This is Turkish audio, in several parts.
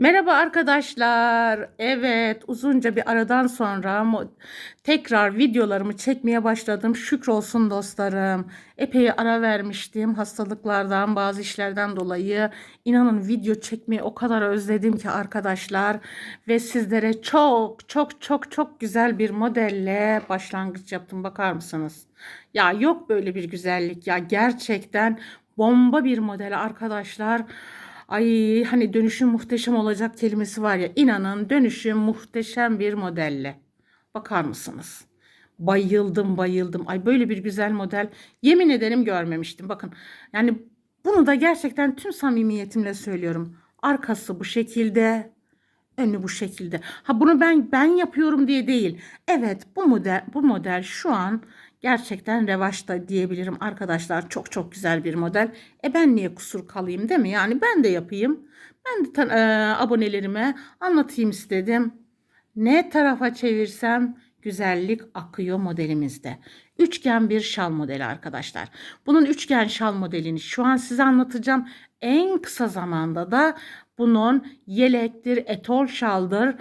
Merhaba arkadaşlar. Evet, uzunca bir aradan sonra tekrar videolarımı çekmeye başladım. Şükrolsun dostlarım. Epey ara vermiştim hastalıklardan, bazı işlerden dolayı. İnanın video çekmeyi o kadar özledim ki arkadaşlar ve sizlere çok çok çok çok güzel bir modelle başlangıç yaptım. Bakar mısınız? Ya yok böyle bir güzellik ya. Gerçekten bomba bir model arkadaşlar. Ay hani dönüşüm muhteşem olacak kelimesi var ya inanın dönüşüm muhteşem bir modelle. Bakar mısınız? Bayıldım bayıldım. Ay böyle bir güzel model yemin ederim görmemiştim. Bakın yani bunu da gerçekten tüm samimiyetimle söylüyorum. Arkası bu şekilde, önü bu şekilde. Ha bunu ben ben yapıyorum diye değil. Evet bu model bu model şu an gerçekten revaçta diyebilirim arkadaşlar. Çok çok güzel bir model. E ben niye kusur kalayım değil mi? Yani ben de yapayım. Ben de e, abonelerime anlatayım istedim. Ne tarafa çevirsem güzellik akıyor modelimizde. Üçgen bir şal modeli arkadaşlar. Bunun üçgen şal modelini şu an size anlatacağım. En kısa zamanda da bunun yelektir, etol şaldır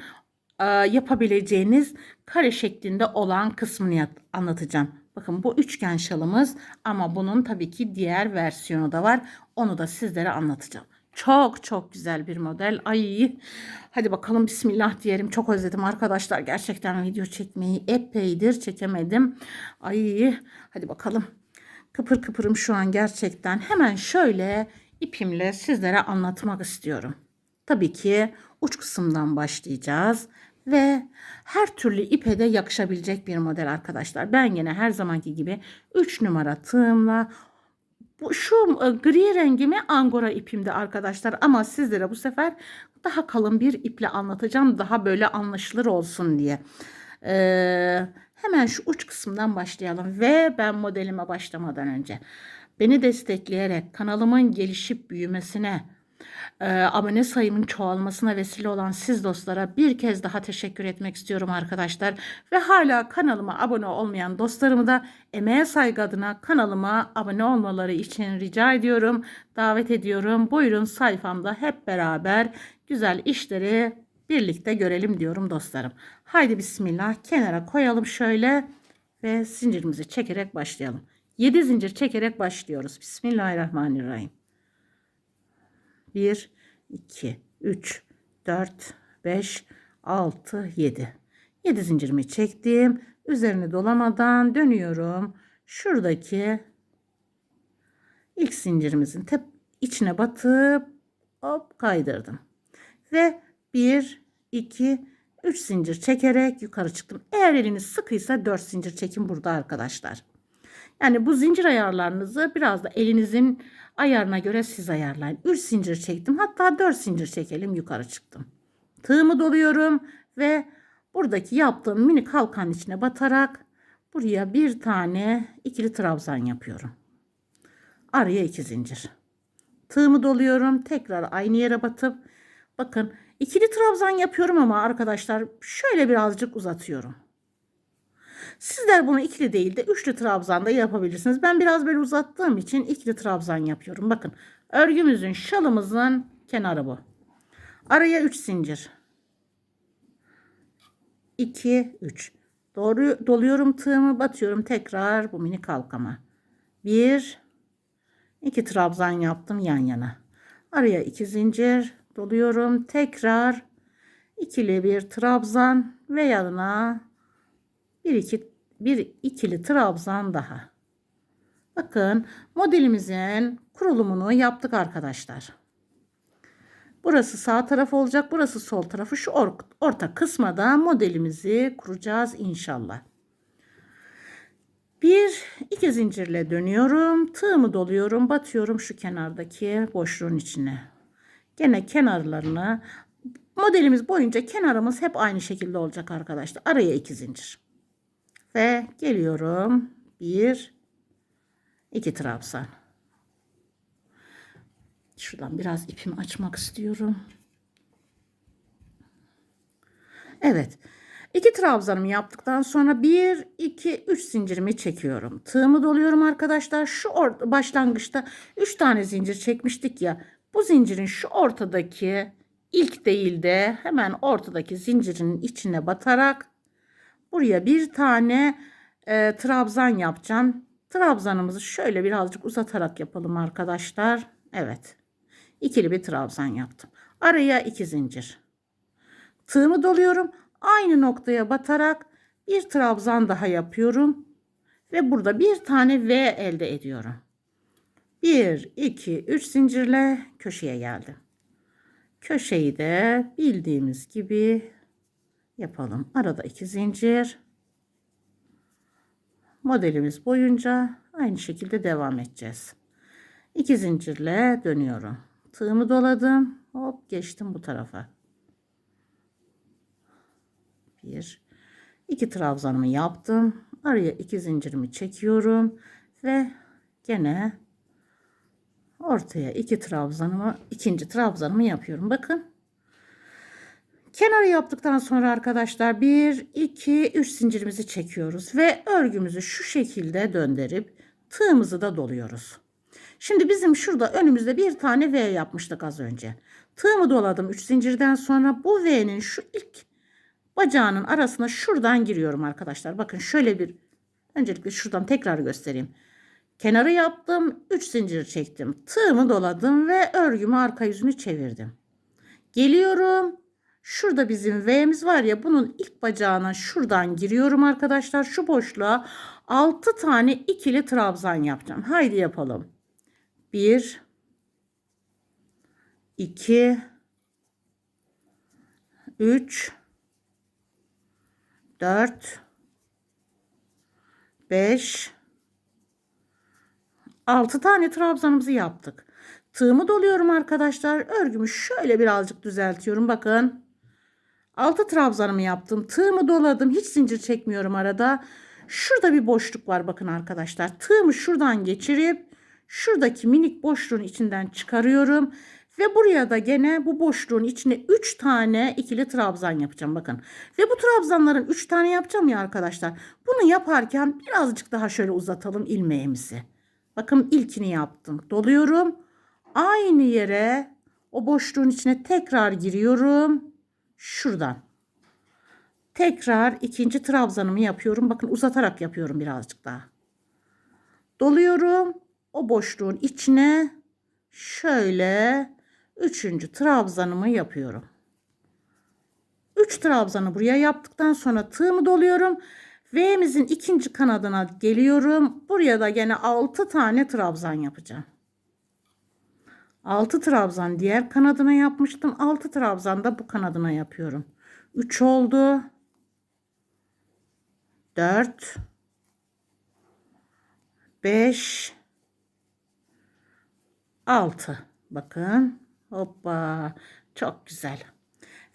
e, yapabileceğiniz kare şeklinde olan kısmını anlatacağım. Bakın bu üçgen şalımız ama bunun tabii ki diğer versiyonu da var. Onu da sizlere anlatacağım. Çok çok güzel bir model. Ay hadi bakalım bismillah diyelim. Çok özledim arkadaşlar. Gerçekten video çekmeyi epeydir çekemedim. Ay hadi bakalım. Kıpır kıpırım şu an gerçekten. Hemen şöyle ipimle sizlere anlatmak istiyorum. Tabii ki uç kısımdan başlayacağız ve her türlü ipe de yakışabilecek bir model arkadaşlar. Ben yine her zamanki gibi 3 numara tığımla bu şu e, gri rengimi angora ipimde arkadaşlar ama sizlere bu sefer daha kalın bir iple anlatacağım. Daha böyle anlaşılır olsun diye. Ee, hemen şu uç kısımdan başlayalım ve ben modelime başlamadan önce beni destekleyerek kanalımın gelişip büyümesine e, abone sayımın çoğalmasına vesile olan siz dostlara bir kez daha teşekkür etmek istiyorum arkadaşlar. Ve hala kanalıma abone olmayan dostlarımı da emeğe saygı adına kanalıma abone olmaları için rica ediyorum. Davet ediyorum. Buyurun sayfamda hep beraber güzel işleri birlikte görelim diyorum dostlarım. Haydi bismillah kenara koyalım şöyle ve zincirimizi çekerek başlayalım. 7 zincir çekerek başlıyoruz. Bismillahirrahmanirrahim. 1, 2, 3, 4, 5, 6, 7. 7 zincirimi çektim. Üzerini dolamadan dönüyorum. Şuradaki ilk zincirimizin tep içine batıp hop kaydırdım. Ve 1, 2, 3 zincir çekerek yukarı çıktım. Eğer eliniz sıkıysa 4 zincir çekin burada arkadaşlar. Yani bu zincir ayarlarınızı biraz da elinizin ayarına göre siz ayarlayın. 3 zincir çektim. Hatta 4 zincir çekelim yukarı çıktım. Tığımı doluyorum ve buradaki yaptığım mini kalkan içine batarak buraya bir tane ikili trabzan yapıyorum. Araya 2 zincir. Tığımı doluyorum. Tekrar aynı yere batıp bakın ikili trabzan yapıyorum ama arkadaşlar şöyle birazcık uzatıyorum. Sizler bunu ikili değil de üçlü trabzan da yapabilirsiniz. Ben biraz böyle uzattığım için ikili trabzan yapıyorum. Bakın örgümüzün şalımızın kenarı bu. Araya 3 zincir. 2 3. Doğru doluyorum tığımı, batıyorum tekrar bu mini kalkama. 1 2 trabzan yaptım yan yana. Araya 2 zincir doluyorum. Tekrar ikili bir trabzan ve yanına bir iki bir ikili trabzan daha. Bakın modelimizin kurulumunu yaptık arkadaşlar. Burası sağ taraf olacak. Burası sol tarafı. Şu or orta kısma da modelimizi kuracağız inşallah. Bir iki zincirle dönüyorum. Tığımı doluyorum. Batıyorum şu kenardaki boşluğun içine. Gene kenarlarını modelimiz boyunca kenarımız hep aynı şekilde olacak arkadaşlar. Araya iki zincir. Ve geliyorum. Bir, iki trabzan. Şuradan biraz ipimi açmak istiyorum. Evet. İki trabzanımı yaptıktan sonra bir, iki, üç zincirimi çekiyorum. Tığımı doluyorum arkadaşlar. Şu başlangıçta üç tane zincir çekmiştik ya. Bu zincirin şu ortadaki ilk değil de hemen ortadaki zincirin içine batarak buraya bir tane e, trabzan yapacağım. Trabzanımızı şöyle birazcık uzatarak yapalım arkadaşlar. Evet. İkili bir trabzan yaptım. Araya iki zincir. Tığımı doluyorum. Aynı noktaya batarak bir trabzan daha yapıyorum. Ve burada bir tane V elde ediyorum. 1, 2, 3 zincirle köşeye geldim. Köşeyi de bildiğimiz gibi yapalım. Arada iki zincir. Modelimiz boyunca aynı şekilde devam edeceğiz. İki zincirle dönüyorum. Tığımı doladım. Hop geçtim bu tarafa. Bir, iki trabzanımı yaptım. Araya iki zincirimi çekiyorum ve gene ortaya iki trabzanımı, ikinci trabzanımı yapıyorum. Bakın. Kenarı yaptıktan sonra arkadaşlar 1, 2, 3 zincirimizi çekiyoruz ve örgümüzü şu şekilde döndürüp tığımızı da doluyoruz. Şimdi bizim şurada önümüzde bir tane V yapmıştık az önce. Tığımı doladım 3 zincirden sonra bu V'nin şu ilk bacağının arasına şuradan giriyorum arkadaşlar. Bakın şöyle bir öncelikle şuradan tekrar göstereyim. Kenarı yaptım. 3 zincir çektim. Tığımı doladım ve örgümü arka yüzünü çevirdim. Geliyorum. Şurada bizim V'miz var ya bunun ilk bacağına şuradan giriyorum arkadaşlar. Şu boşluğa 6 tane ikili trabzan yapacağım. Haydi yapalım. 1 2 3 4 5 6 tane trabzanımızı yaptık. Tığımı doluyorum arkadaşlar. Örgümü şöyle birazcık düzeltiyorum. Bakın. 6 trabzanımı yaptım. Tığımı doladım. Hiç zincir çekmiyorum arada. Şurada bir boşluk var bakın arkadaşlar. Tığımı şuradan geçirip şuradaki minik boşluğun içinden çıkarıyorum. Ve buraya da gene bu boşluğun içine 3 tane ikili trabzan yapacağım bakın. Ve bu trabzanların 3 tane yapacağım ya arkadaşlar. Bunu yaparken birazcık daha şöyle uzatalım ilmeğimizi. Bakın ilkini yaptım. Doluyorum. Aynı yere o boşluğun içine tekrar giriyorum. Şuradan. Tekrar ikinci trabzanımı yapıyorum. Bakın uzatarak yapıyorum birazcık daha. Doluyorum. O boşluğun içine şöyle üçüncü trabzanımı yapıyorum. Üç trabzanı buraya yaptıktan sonra tığımı doluyorum. V'mizin ikinci kanadına geliyorum. Buraya da gene 6 tane trabzan yapacağım. 6 trabzan diğer kanadına yapmıştım. 6 trabzan da bu kanadına yapıyorum. 3 oldu. 4 5 6 bakın. Hoppa. Çok güzel.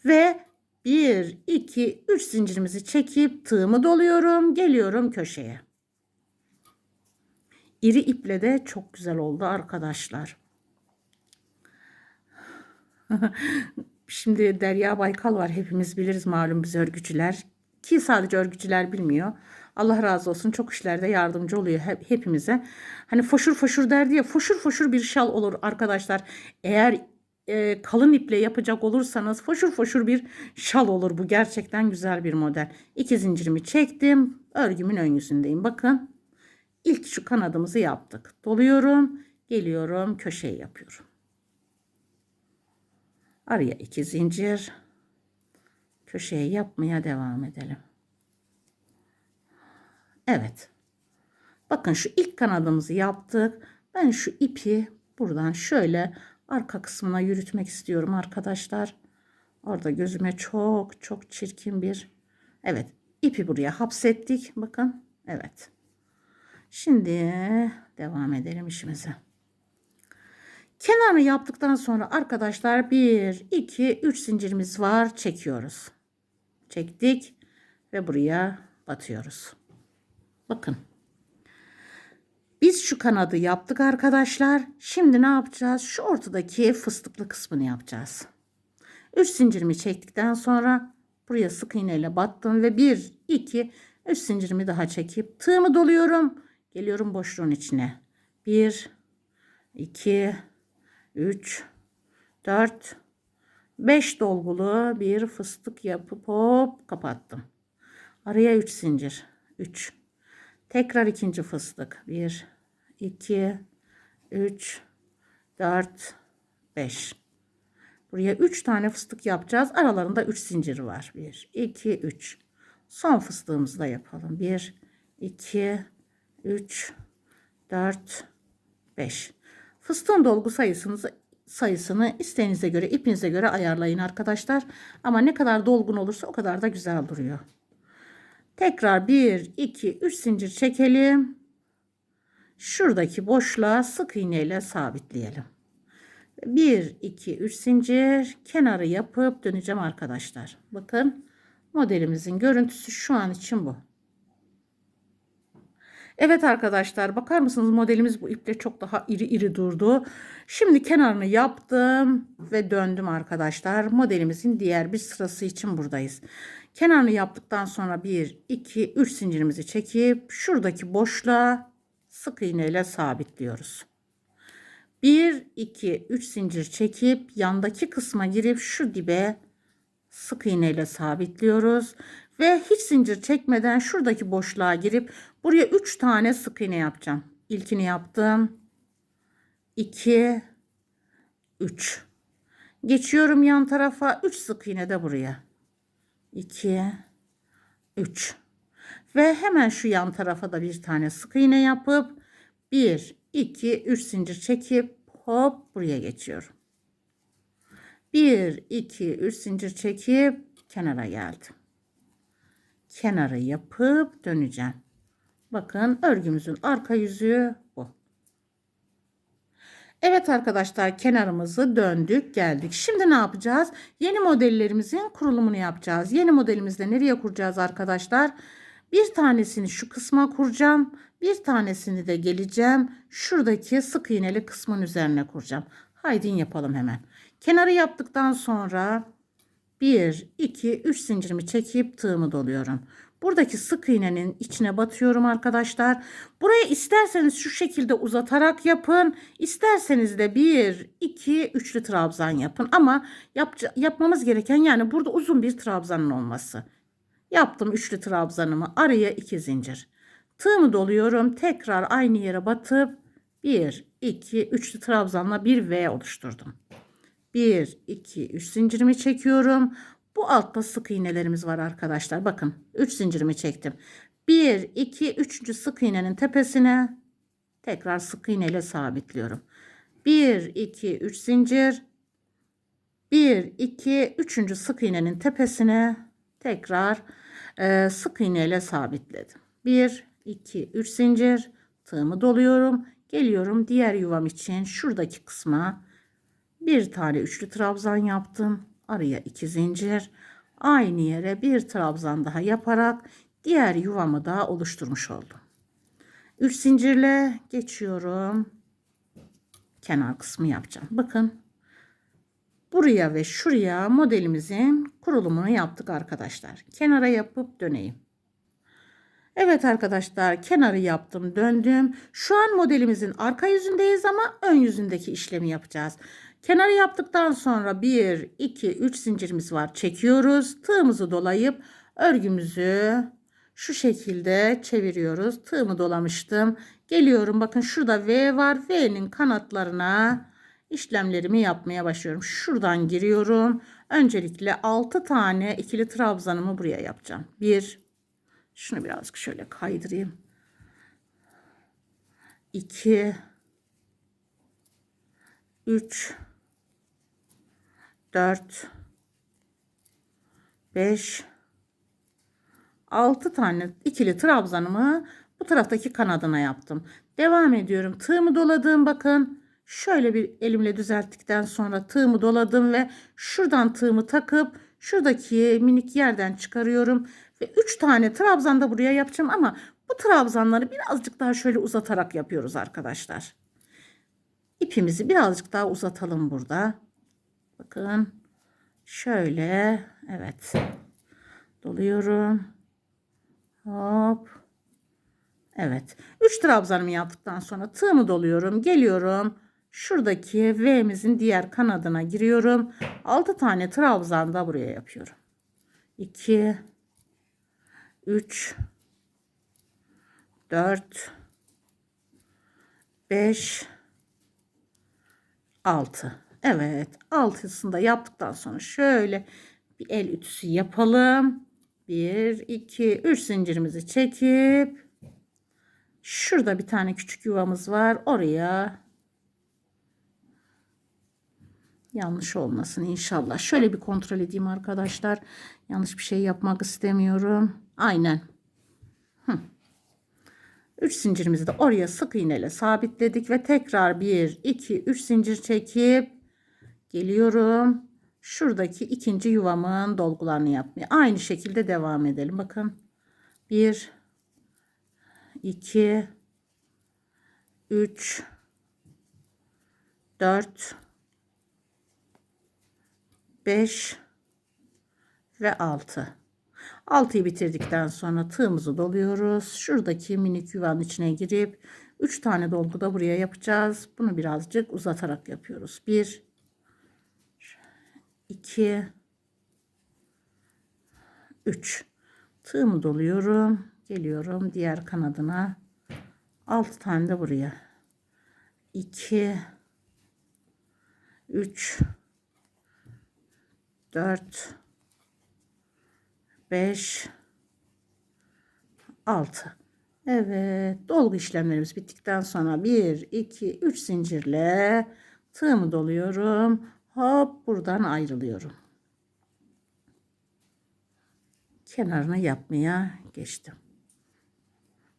Ve 1 2 3 zincirimizi çekip tığımı doluyorum. Geliyorum köşeye. İri iple de çok güzel oldu arkadaşlar Şimdi Derya Baykal var. Hepimiz biliriz malum biz örgücüler. Ki sadece örgücüler bilmiyor. Allah razı olsun çok işlerde yardımcı oluyor hep, hepimize. Hani foşur foşur derdi ya foşur foşur bir şal olur arkadaşlar. Eğer e, kalın iple yapacak olursanız foşur foşur bir şal olur bu. Gerçekten güzel bir model. İki zincirimi çektim. Örgümün ön yüzündeyim. Bakın. İlk şu kanadımızı yaptık. Doluyorum. Geliyorum. Köşeyi yapıyorum. Araya iki zincir. Köşeye yapmaya devam edelim. Evet. Bakın şu ilk kanadımızı yaptık. Ben şu ipi buradan şöyle arka kısmına yürütmek istiyorum arkadaşlar. Orada gözüme çok çok çirkin bir evet ipi buraya hapsettik. Bakın evet. Şimdi devam edelim işimize. Kenarı yaptıktan sonra arkadaşlar 1, 2, 3 zincirimiz var. Çekiyoruz. Çektik ve buraya batıyoruz. Bakın. Biz şu kanadı yaptık arkadaşlar. Şimdi ne yapacağız? Şu ortadaki fıstıklı kısmını yapacağız. 3 zincirimi çektikten sonra buraya sık iğneyle battım ve 1, 2, 3 zincirimi daha çekip tığımı doluyorum. Geliyorum boşluğun içine. 1, 2, 3, 4, 5 dolgulu bir fıstık yapıp hop kapattım. Araya 3 zincir. 3. Tekrar ikinci fıstık. 1 2 3 4 5. Buraya 3 tane fıstık yapacağız. Aralarında 3 zincir var. 1 2 3. Son fıstığımızı da yapalım. 1 2 3 4 5. Fıstığın dolgu sayısını sayısını isteğinize göre, ipinize göre ayarlayın arkadaşlar. Ama ne kadar dolgun olursa o kadar da güzel duruyor. Tekrar 1 2 3 zincir çekelim. Şuradaki boşluğa sık iğne ile sabitleyelim. 1 2 3 zincir kenarı yapıp döneceğim arkadaşlar. Bakın modelimizin görüntüsü şu an için bu. Evet arkadaşlar bakar mısınız modelimiz bu iple çok daha iri iri durdu. Şimdi kenarını yaptım ve döndüm arkadaşlar. Modelimizin diğer bir sırası için buradayız. Kenarını yaptıktan sonra 1, 2, 3 zincirimizi çekip şuradaki boşluğa sık iğne ile sabitliyoruz. 1, 2, 3 zincir çekip yandaki kısma girip şu dibe sık iğne ile sabitliyoruz. Ve hiç zincir çekmeden şuradaki boşluğa girip buraya 3 tane sık iğne yapacağım. İlkini yaptım. 2 3 Geçiyorum yan tarafa 3 sık iğne de buraya. 2 3 Ve hemen şu yan tarafa da bir tane sık iğne yapıp 1 2 3 zincir çekip hop buraya geçiyorum. 1 2 3 zincir çekip kenara geldim kenarı yapıp döneceğim. Bakın örgümüzün arka yüzü bu. Evet arkadaşlar kenarımızı döndük geldik. Şimdi ne yapacağız? Yeni modellerimizin kurulumunu yapacağız. Yeni modelimizde nereye kuracağız arkadaşlar? Bir tanesini şu kısma kuracağım. Bir tanesini de geleceğim. Şuradaki sık iğneli kısmın üzerine kuracağım. Haydi yapalım hemen. Kenarı yaptıktan sonra 1, 2, 3 zincirimi çekip tığımı doluyorum. Buradaki sık iğnenin içine batıyorum arkadaşlar. Burayı isterseniz şu şekilde uzatarak yapın. İsterseniz de 1, 2, üçlü trabzan yapın. Ama yap, yapmamız gereken yani burada uzun bir trabzanın olması. Yaptım üçlü trabzanımı. Araya 2 zincir. Tığımı doluyorum. Tekrar aynı yere batıp 1, 2, üçlü trabzanla bir V oluşturdum. 1, 2, 3 zincirimi çekiyorum. Bu altta sık iğnelerimiz var arkadaşlar. Bakın 3 zincirimi çektim. 1, 2, 3. sık iğnenin tepesine tekrar sık iğne ile sabitliyorum. 1, 2, 3 zincir. 1, 2, 3. sık iğnenin tepesine tekrar e, sık iğne ile sabitledim. 1, 2, 3 zincir. Tığımı doluyorum. Geliyorum diğer yuvam için şuradaki kısma bir tane üçlü trabzan yaptım. Araya iki zincir. Aynı yere bir trabzan daha yaparak diğer yuvamı da oluşturmuş oldum. Üç zincirle geçiyorum. Kenar kısmı yapacağım. Bakın. Buraya ve şuraya modelimizin kurulumunu yaptık arkadaşlar. Kenara yapıp döneyim. Evet arkadaşlar kenarı yaptım döndüm. Şu an modelimizin arka yüzündeyiz ama ön yüzündeki işlemi yapacağız. Kenarı yaptıktan sonra 1, 2, 3 zincirimiz var. Çekiyoruz. Tığımızı dolayıp örgümüzü şu şekilde çeviriyoruz. Tığımı dolamıştım. Geliyorum bakın şurada V var. V'nin kanatlarına işlemlerimi yapmaya başlıyorum. Şuradan giriyorum. Öncelikle 6 tane ikili trabzanımı buraya yapacağım. 1 Şunu birazcık şöyle kaydırayım. 2 3 4 5 6 tane ikili trabzanımı bu taraftaki kanadına yaptım. Devam ediyorum. Tığımı doladım bakın. Şöyle bir elimle düzelttikten sonra tığımı doladım ve şuradan tığımı takıp şuradaki minik yerden çıkarıyorum ve 3 tane trabzan da buraya yapacağım ama bu trabzanları birazcık daha şöyle uzatarak yapıyoruz arkadaşlar. İpimizi birazcık daha uzatalım burada. Bakın. Şöyle. Evet. Doluyorum. Hop. Evet. 3 trabzanımı yaptıktan sonra tığımı doluyorum. Geliyorum. Şuradaki V'mizin diğer kanadına giriyorum. 6 tane trabzan da buraya yapıyorum. 2 3 4 5 6 Evet altısını da yaptıktan sonra şöyle bir el ütüsü yapalım. 1 2 3 zincirimizi çekip şurada bir tane küçük yuvamız var. Oraya yanlış olmasın inşallah. Şöyle bir kontrol edeyim arkadaşlar. Yanlış bir şey yapmak istemiyorum. Aynen. 3 zincirimizi de oraya sık iğneyle sabitledik ve tekrar 1 2 3 zincir çekip geliyorum. Şuradaki ikinci yuvamın dolgularını yapmaya. Aynı şekilde devam edelim. Bakın. 1 2 3 4 5 ve 6. 6'yı bitirdikten sonra tığımızı doluyoruz. Şuradaki minik yuvanın içine girip 3 tane dolgu da buraya yapacağız. Bunu birazcık uzatarak yapıyoruz. 1 2 3 tığımı doluyorum. Geliyorum diğer kanadına. 6 tane de buraya. 2 3 4 5 6 Evet dolgu işlemlerimiz bittikten sonra 1 2 3 zincirle tığımı doluyorum hop buradan ayrılıyorum. Kenarına yapmaya geçtim.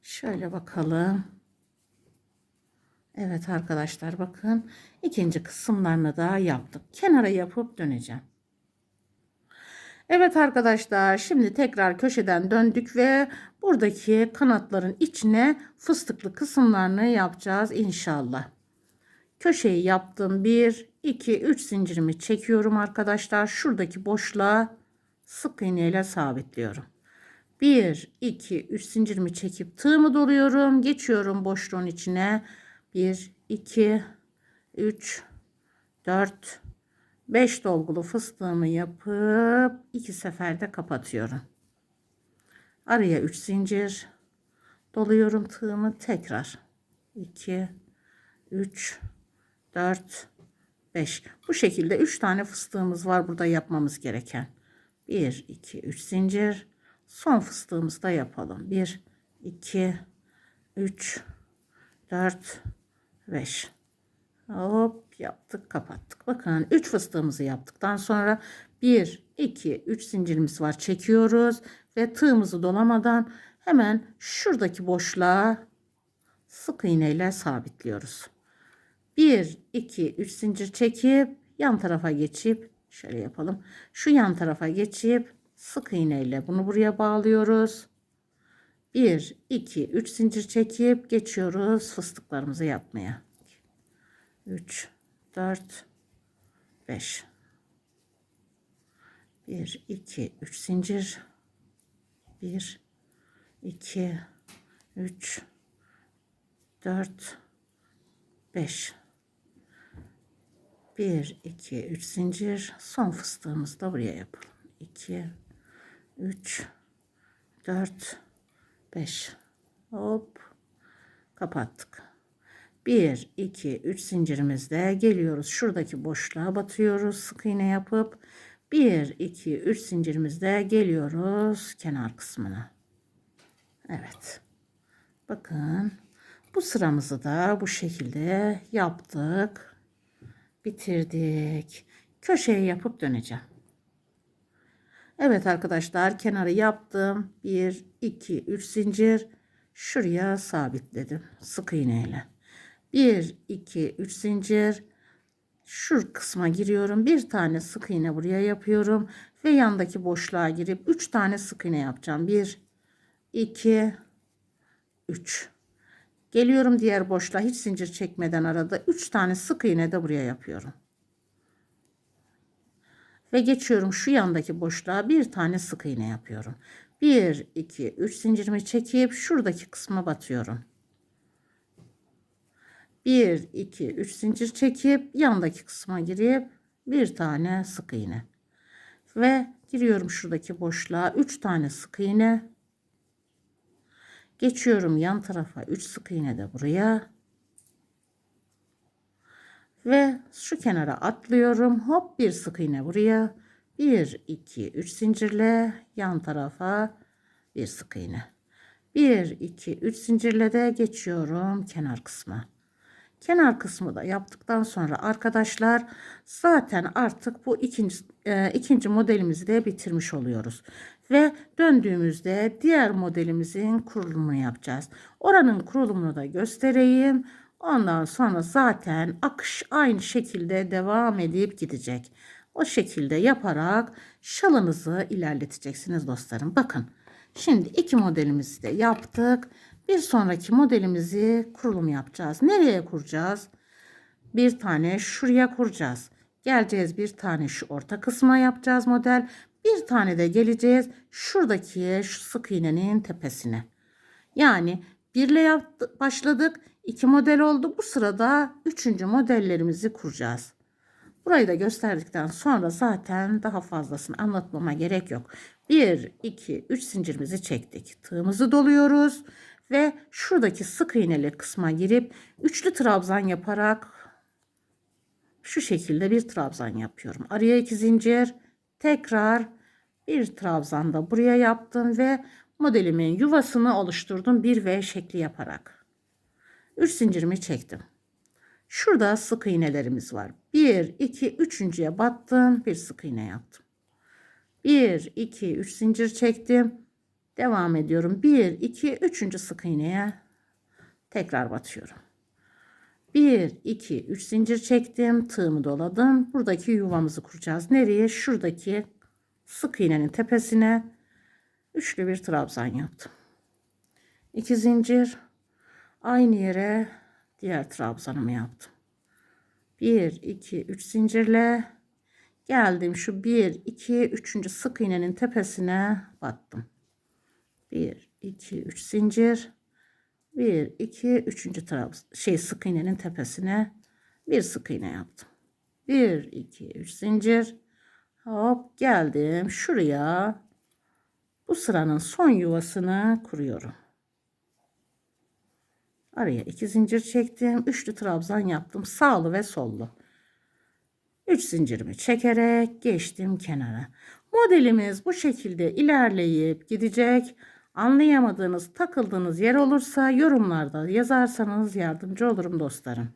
Şöyle bakalım. Evet arkadaşlar bakın. İkinci kısımlarını da yaptık kenara yapıp döneceğim. Evet arkadaşlar şimdi tekrar köşeden döndük ve buradaki kanatların içine fıstıklı kısımlarını yapacağız inşallah. Köşeyi yaptım. 1, 2, 3 zincirimi çekiyorum arkadaşlar. Şuradaki boşluğa sık iğne ile sabitliyorum. 1, 2, 3 zincirimi çekip tığımı doluyorum. Geçiyorum boşluğun içine. 1, 2, 3, 4, 5 dolgulu fıstığımı yapıp iki seferde kapatıyorum. Araya 3 zincir doluyorum tığımı tekrar 2 3 4 5 bu şekilde 3 tane fıstığımız var burada yapmamız gereken 1 2 3 zincir son fıstığımızı da yapalım 1 2 3 4 5 Hop yaptık kapattık. Bakın 3 fıstığımızı yaptıktan sonra 1 2 3 zincirimiz var. Çekiyoruz ve tığımızı dolamadan hemen şuradaki boşluğa sık iğne ile sabitliyoruz. 1 2 3 zincir çekip yan tarafa geçip şöyle yapalım. Şu yan tarafa geçip sık iğne ile bunu buraya bağlıyoruz. 1 2 3 zincir çekip geçiyoruz fıstıklarımızı yapmaya. 3 4 5 1 2 3 zincir 1 2 3 4 5 1 2 3 zincir. Son fıstığımızı da buraya yapalım. 2 3 4 5 hop. Kapattık. 1 2 3 zincirimizde geliyoruz. Şuradaki boşluğa batıyoruz sık iğne yapıp. 1 2 3 zincirimizde geliyoruz kenar kısmına. Evet. Bakın bu sıramızı da bu şekilde yaptık bitirdik. Köşeye yapıp döneceğim. Evet arkadaşlar kenarı yaptım. 1 2 3 zincir. Şuraya sabitledim sık iğneyle. 1 2 3 zincir. Şu kısma giriyorum. Bir tane sık iğne buraya yapıyorum ve yandaki boşluğa girip 3 tane sık iğne yapacağım. 1 2 3 geliyorum diğer boşluğa. Hiç zincir çekmeden arada 3 tane sık iğne de buraya yapıyorum. Ve geçiyorum şu yandaki boşluğa. Bir tane sık iğne yapıyorum. 1 2 3 zincirimi çekip şuradaki kısma batıyorum. 1 2 3 zincir çekip yandaki kısma girip bir tane sık iğne. Ve giriyorum şuradaki boşluğa. 3 tane sık iğne geçiyorum yan tarafa. 3 sık iğne de buraya. Ve şu kenara atlıyorum. Hop bir sık iğne buraya. 1 2 3 zincirle yan tarafa bir sık iğne. 1 2 3 zincirle de geçiyorum kenar kısma. Kenar kısmı da yaptıktan sonra arkadaşlar zaten artık bu ikinci e, ikinci modelimizi de bitirmiş oluyoruz ve döndüğümüzde diğer modelimizin kurulumunu yapacağız oranın kurulumunu da göstereyim ondan sonra zaten akış aynı şekilde devam edip gidecek o şekilde yaparak şalınızı ilerleteceksiniz dostlarım bakın Şimdi iki modelimizi de yaptık. Bir sonraki modelimizi kurulum yapacağız. Nereye kuracağız? Bir tane şuraya kuracağız. Geleceğiz bir tane şu orta kısma yapacağız model. Bir tane de geleceğiz şuradaki şu sık iğnenin tepesine. Yani birle yaptı, başladık. iki model oldu. Bu sırada üçüncü modellerimizi kuracağız. Burayı da gösterdikten sonra zaten daha fazlasını anlatmama gerek yok. 1, 2, 3 zincirimizi çektik. Tığımızı doluyoruz ve şuradaki sık iğneli kısma girip üçlü trabzan yaparak şu şekilde bir trabzan yapıyorum. Araya iki zincir, tekrar bir trabzan da buraya yaptım ve modelimin yuvasını oluşturdum bir V şekli yaparak. 3 zincirimi çektim. Şurada sık iğnelerimiz var. 1, 2, üçüncüye battım. Bir sık iğne yaptım. 1, 2, 3 zincir çektim. Devam ediyorum. 1, 2, üçüncü sık iğneye tekrar batıyorum. 1, 2, 3 zincir çektim. Tığımı doladım. Buradaki yuvamızı kuracağız. Nereye? Şuradaki sık iğnenin tepesine üçlü bir trabzan yaptım. 2 zincir aynı yere diğer trabzanımı yaptım. 1 2 3 zincirle geldim şu 1 2 3. sık iğnenin tepesine battım. 1 2 3 zincir 1 2 3. trabzan şey sık iğnenin tepesine bir sık iğne yaptım. 1 2 3 zincir hop geldim şuraya bu sıranın son yuvasını kuruyorum. Araya iki zincir çektim. Üçlü trabzan yaptım. Sağlı ve sollu. Üç zincirimi çekerek geçtim kenara. Modelimiz bu şekilde ilerleyip gidecek. Anlayamadığınız, takıldığınız yer olursa yorumlarda yazarsanız yardımcı olurum dostlarım.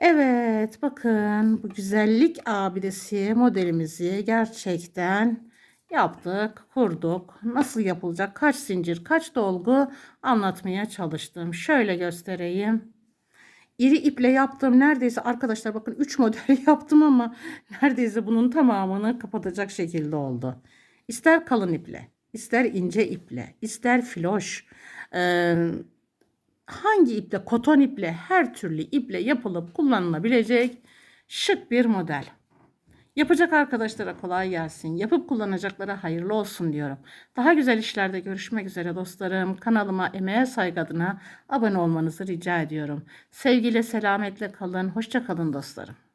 Evet bakın bu güzellik abidesi modelimizi gerçekten yaptık, kurduk. Nasıl yapılacak, kaç zincir, kaç dolgu anlatmaya çalıştım. Şöyle göstereyim. İri iple yaptım. Neredeyse arkadaşlar bakın 3 model yaptım ama neredeyse bunun tamamını kapatacak şekilde oldu. İster kalın iple, ister ince iple, ister filoş, e, hangi iple, koton iple, her türlü iple yapılıp kullanılabilecek şık bir model. Yapacak arkadaşlara kolay gelsin. Yapıp kullanacaklara hayırlı olsun diyorum. Daha güzel işlerde görüşmek üzere dostlarım. Kanalıma emeğe saygı adına abone olmanızı rica ediyorum. Sevgiyle selametle kalın. Hoşça kalın dostlarım.